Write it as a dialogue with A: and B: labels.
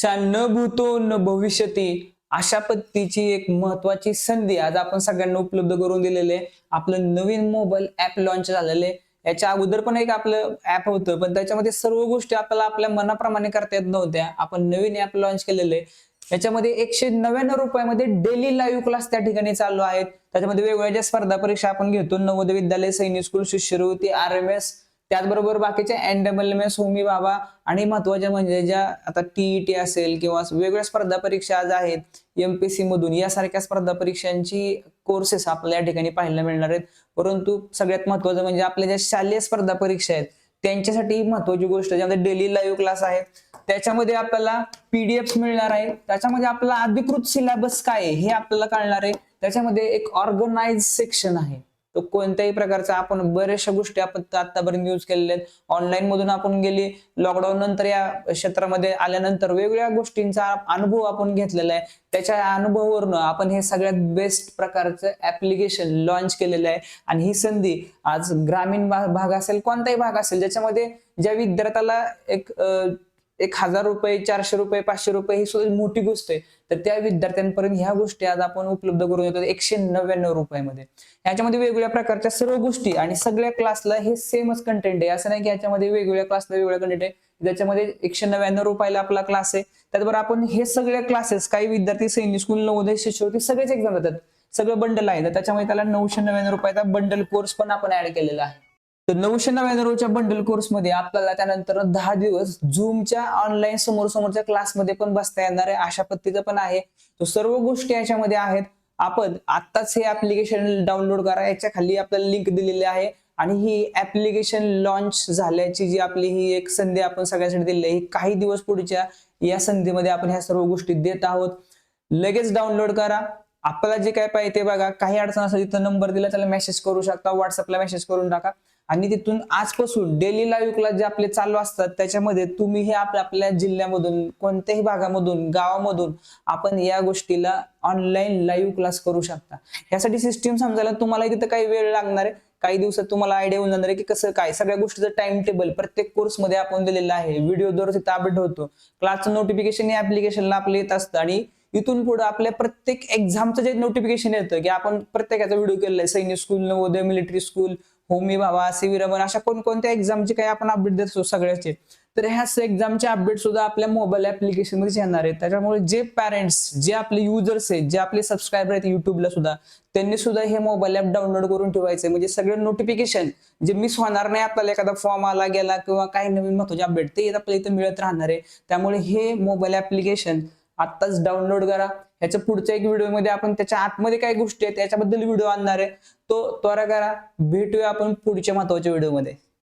A: चा न भूतो न भविष्यती अशा पद्धतीची एक महत्वाची संधी आज आपण सगळ्यांना उपलब्ध करून दिलेले आहे. आपलं नवीन मोबाईल ऍप लॉन्च झालेलं आहे. याच्या अगोदर पण एक आपलं ऍप होतं पण त्याच्यामध्ये सर्व गोष्टी आपल्याला आपल्या मनाप्रमाणे करता येत नव्हत्या. आपण नवीन ऍप लॉन्च केलेलं आहे. याच्यामध्ये एकशे नव्याण्णव रुपयामध्ये डेली लाईव्ह क्लास त्या ठिकाणी चालू आहेत. त्याच्यामध्ये वेगवेगळ्या ज्या स्पर्धा परीक्षा आपण घेतो नवोदय विद्यालय सैनिक स्कूल शिष्यवृत्ती आर एम एस त्याचबरोबर बाकीच्या N double M S Homi Bhabha आणि महत्त्वाच्या म्हणजे ज्या आता टीईटी असेल किंवा वेगवेगळ्या स्पर्धा परीक्षा आज आहेत एमपीसी मधून यासारख्या स्पर्धा परीक्षांची कोर्सेस आपल्याला या ठिकाणी पाहायला मिळणार आहेत. परंतु सगळ्यात महत्वाचं म्हणजे आपल्या ज्या शालेय स्पर्धा परीक्षा आहेत त्यांच्यासाठी महत्वाची गोष्ट ज्यामध्ये डेली लाईव्ह क्लास आहे त्याच्यामध्ये आपल्याला पीडीएफ मिळणार आहे त्याच्यामध्ये आपला अधिकृत सिलेबस काय आहे हे आपल्याला कळणार आहे. त्याच्यामध्ये एक ऑर्गनाइज सेक्शन आहे. तो कोणत्याही प्रकारचा आपण बऱ्याचशा गोष्टी आपण आतापर्यंत यूज केलेल्या आहेत. ऑनलाईन मधून आपण गेली लॉकडाऊन नंतर या क्षेत्रामध्ये आल्यानंतर वेगवेगळ्या गोष्टींचा अनुभव आपण घेतलेला आहे. त्याच्या अनुभवावरून आपण हे सगळ्यात बेस्ट प्रकारचं ऍप्लिकेशन लॉन्च केलेलं आहे. आणि ही संधी आज ग्रामीण भाग असेल कोणताही भाग असेल ज्याच्यामध्ये ज्या विद्यार्थ्याला एक एक हजार रुपये चारशे रुपये पाचशे रुपये ही सुद्धा मोठी गोष्ट आहे. तर त्या विद्यार्थ्यांपर्यंत ह्या गोष्टी आज आपण उपलब्ध करून देतो एकशे नव्याण्णव रुपयामध्ये. याच्यामध्ये वेगवेगळ्या प्रकारच्या सर्व गोष्टी आणि सगळ्या क्लासला हे सेमच कंटेंट आहे. असं नाही की याच्यामध्ये वेगवेगळ्या क्लासला वेगवेगळ्या कंटेंट आहे. ज्याच्यामध्ये एकशे नव्याण्णव रुपयाला आपला क्लास आहे. त्याचबरोबर आपण हे सगळे क्लासेस काही विद्यार्थी सैनिक स्कूल नवोदय शिष्यवृत्ती सगळेच एक्झाम देतात. सगळं बंडल आहे. तर त्याच्यामुळे त्याला नऊशे नव्याण्णव रुपयाचा बंडल कोर्स पण आपण ऍड केलेला आहे. तर नऊशे नव्याण्णवच्या बंडल कोर्समध्ये आपल्याला त्यानंतर दहा दिवस झूमच्या ऑनलाईन समोर समोरच्या क्लासमध्ये पण बसता येणार आहे. अशा पद्धतीचं पण आहे. तो सर्व गोष्टी याच्यामध्ये आहेत. आपण आत्ताच हे ऍप्लिकेशन डाउनलोड करा. याच्या खाली आपल्याला लिंक दिलेली आहे. आणि ही ऍप्लिकेशन लॉन्च झाल्याची जी आपली ही एक संधी आपण सगळ्यांसाठी दिलेली आहे ही काही दिवस पुढच्या या संधीमध्ये आपण ह्या सर्व गोष्टी देत आहोत. लगेच डाउनलोड करा. आपल्याला जे काय पाहिजे ते बघा. काही अडचण असेल तिथं नंबर दिला त्याला मेसेज करू शकता. व्हॉट्सअपला मेसेज करून टाका. आणि तिथून आजपासून डेली लाईव्ह क्लास जे आपले चालू असतात त्याच्यामध्ये तुम्ही हे आपल्या आपल्या जिल्ह्यामधून कोणत्याही भागामधून गावामधून आपण या गोष्टीला ऑनलाईन लाईव्ह क्लास करू शकता. यासाठी सिस्टीम समजायला तुम्हाला तिथं काही वेळ लागणार आहे. काही दिवसात तुम्हाला आयडिया होऊन जाणार आहे की कसं काय. सगळ्या गोष्टीचं टाइम टेबल प्रत्येक कोर्समध्ये आपण दिलेलं आहे. व्हिडिओ दर तिथं अपडेट होतो. क्लासचं नोटिफिकेशन या ऍप्लिकेशनला आपलं येत असतं आणि इथून पुढे आपल्या प्रत्येक एक्झामचं जे नोटिफिकेशन येतं की आपण प्रत्येकाचा व्हिडिओ केलेला आहे. Sainik school Navodaya military school Homi Bhabha C अशा कोणकोणत्या एक्झामचे काही आपण अपडेट देत असतो सगळ्याचे. तर ह्या एक्झामचे अपडेट सुद्धा आपल्या मोबाईल ऍप्लिकेशनमध्ये येणार आहेत. त्याच्यामुळे जे पॅरेंट्स जे आपले युजर्स आहेत जे आपले सबस्क्रायबर आहेत युट्यूबला सुद्धा त्यांनी सुद्धा हे मोबाईल ऍप डाउनलोड करून ठेवायचे. म्हणजे सगळे नोटिफिकेशन जे मिस होणार नाही आपल्याला एखादा फॉर्म आला गेला किंवा काही नवीन महत्त्वाचे अपडेट ते आपल्या इथं मिळत राहणार आहे. त्यामुळे हे मोबाईल ऍप्लिकेशन आत्ताच डाउनलोड करा. ह्याच्या पुढच्या एक व्हिडिओमध्ये आपण त्याच्या आतमध्ये काय गोष्टी आहेत त्याच्याबद्दल व्हिडिओ आणणार आहे तो त्वरा करा. भेटूया आपण पुढच्या महत्त्वाच्या व्हिडिओमध्ये.